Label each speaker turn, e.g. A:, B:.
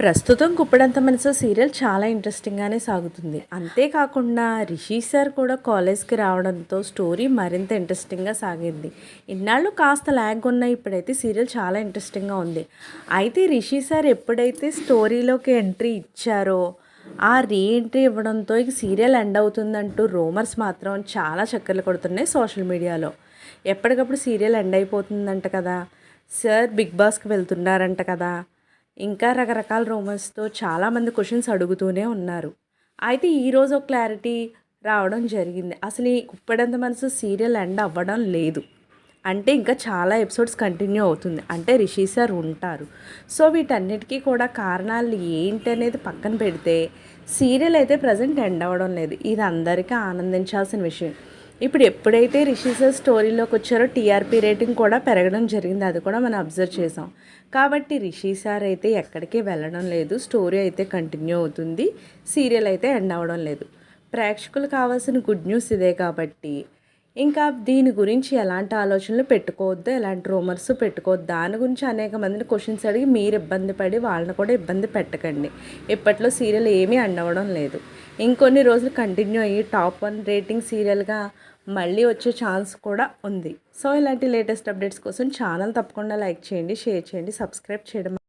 A: ప్రస్తుతం కుప్పడంత మనసు సీరియల్ చాలా ఇంట్రెస్టింగ్గానే సాగుతుంది. అంతేకాకుండా రిషి సార్ కూడా కాలేజ్కి రావడంతో స్టోరీ మరింత ఇంట్రెస్టింగ్గా సాగింది. ఇన్నాళ్ళు కాస్త ల్యాగ్ ఉన్న ఇప్పుడైతే సీరియల్ చాలా ఇంట్రెస్టింగ్గా ఉంది. అయితే రిషి సార్ ఎప్పుడైతే స్టోరీలోకి ఎంట్రీ ఇచ్చారో ఆ రీ ఎంట్రీ ఇవ్వడంతో ఇక సీరియల్ ఎండ్ అవుతుందంటూ రూమర్స్ మాత్రం చాలా చక్కర్లు కొడుతున్నాయి సోషల్ మీడియాలో. ఎప్పటికప్పుడు సీరియల్ ఎండ్ అయిపోతుందంట కదా. సార్ బిగ్ బాస్కి వెళ్తున్నారంట కదా. ఇంకా రకరకాల రూమర్స్తో చాలామంది క్వశ్చన్స్ అడుగుతూనే ఉన్నారు. అయితే ఈరోజు ఒక క్లారిటీ రావడం జరిగింది. అసలు ఈ కుప్పడంత మనసు సీరియల్ ఎండ్ అవ్వడం లేదు. అంటే ఇంకా చాలా ఎపిసోడ్స్ కంటిన్యూ అవుతుంది. అంటే రిషి సార్ ఉంటారు. సో వీటన్నిటికీ కూడా కారణాలు ఏంటి అనేది పక్కన పెడితే సీరియల్ అయితే ప్రజెంట్ ఎండ్ అవ్వడం లేదు. ఇది అందరికీ ఆనందించాల్సిన విషయం. ఇప్పుడు ఎప్పుడైతే రిషి సార్ స్టోరీలోకి వచ్చారో టీఆర్పీ రేటింగ్ కూడా పెరగడం జరిగింది అది కూడా మనం అబ్జర్వ్ చేసాం. కాబట్టి రిషి సార్ అయితే ఎక్కడికి వెళ్ళడం లేదు స్టోరీ అయితే కంటిన్యూ అవుతుంది సీరియల్ అయితే ఎండ్ అవ్వడం లేదు. ప్రేక్షకులు కావాల్సిన గుడ్ న్యూస్ ఇదే కాబట్టి ఇంకా దీని గురించి ఎలాంటి ఆలోచనలు పెట్టుకోవద్దు ఎలాంటి రూమర్స్ పెట్టుకోవద్దు దాని గురించి అనేక మందిని క్వశ్చన్స్ అడిగి మీరు ఇబ్బంది పడి వాళ్ళని కూడా ఇబ్బంది పెట్టకండి. ఇప్పట్లో సీరియల్ ఏమీ అండవడం లేదు. ఇంకొన్ని రోజులు కంటిన్యూ అయ్యి టాప్ వన్ రేటింగ్ సీరియల్గా మళ్ళీ వచ్చే ఛాన్స్ కూడా ఉంది. సో ఇలాంటి లేటెస్ట్ అప్డేట్స్ కోసం ఛానల్ తప్పకుండా లైక్ చేయండి షేర్ చేయండి సబ్స్క్రైబ్ చేయడం